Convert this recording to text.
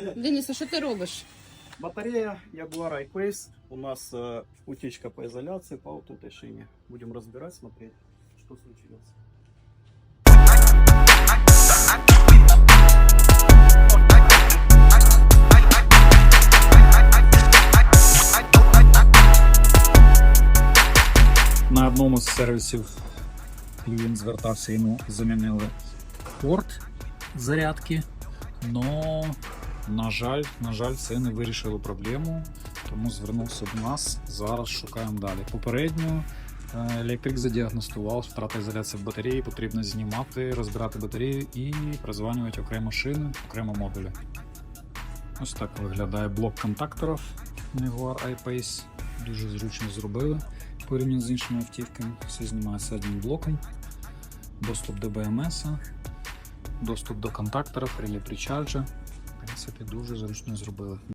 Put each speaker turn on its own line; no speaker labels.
Денис, а що ти робиш?
Батарея Jaguar I-Pace. У нас э, утечка по изоляции по вот этой шине. Будем разбирать, смотреть, что случилось.
На одному з сервісів клієнт звертався, йому замінили порт зарядки. Но, на жаль, на жаль, це не вирішило проблему, тому звернувся до нас. Зараз шукаємо далі. Попередньо е, електрик задіагностував втрата ізоляції батареї, потрібно знімати, розбирати батарею і прозванювати окремо шини, окремо модулі. Ось так виглядає блок контакторів Jaguar I-Pace. Дуже зручно зробили порівняно з іншими автівками. Все знімається одним блоком. Доступ до BMS, доступ до контакторів, реле причарджа. Принципі, дуже зручно зробили.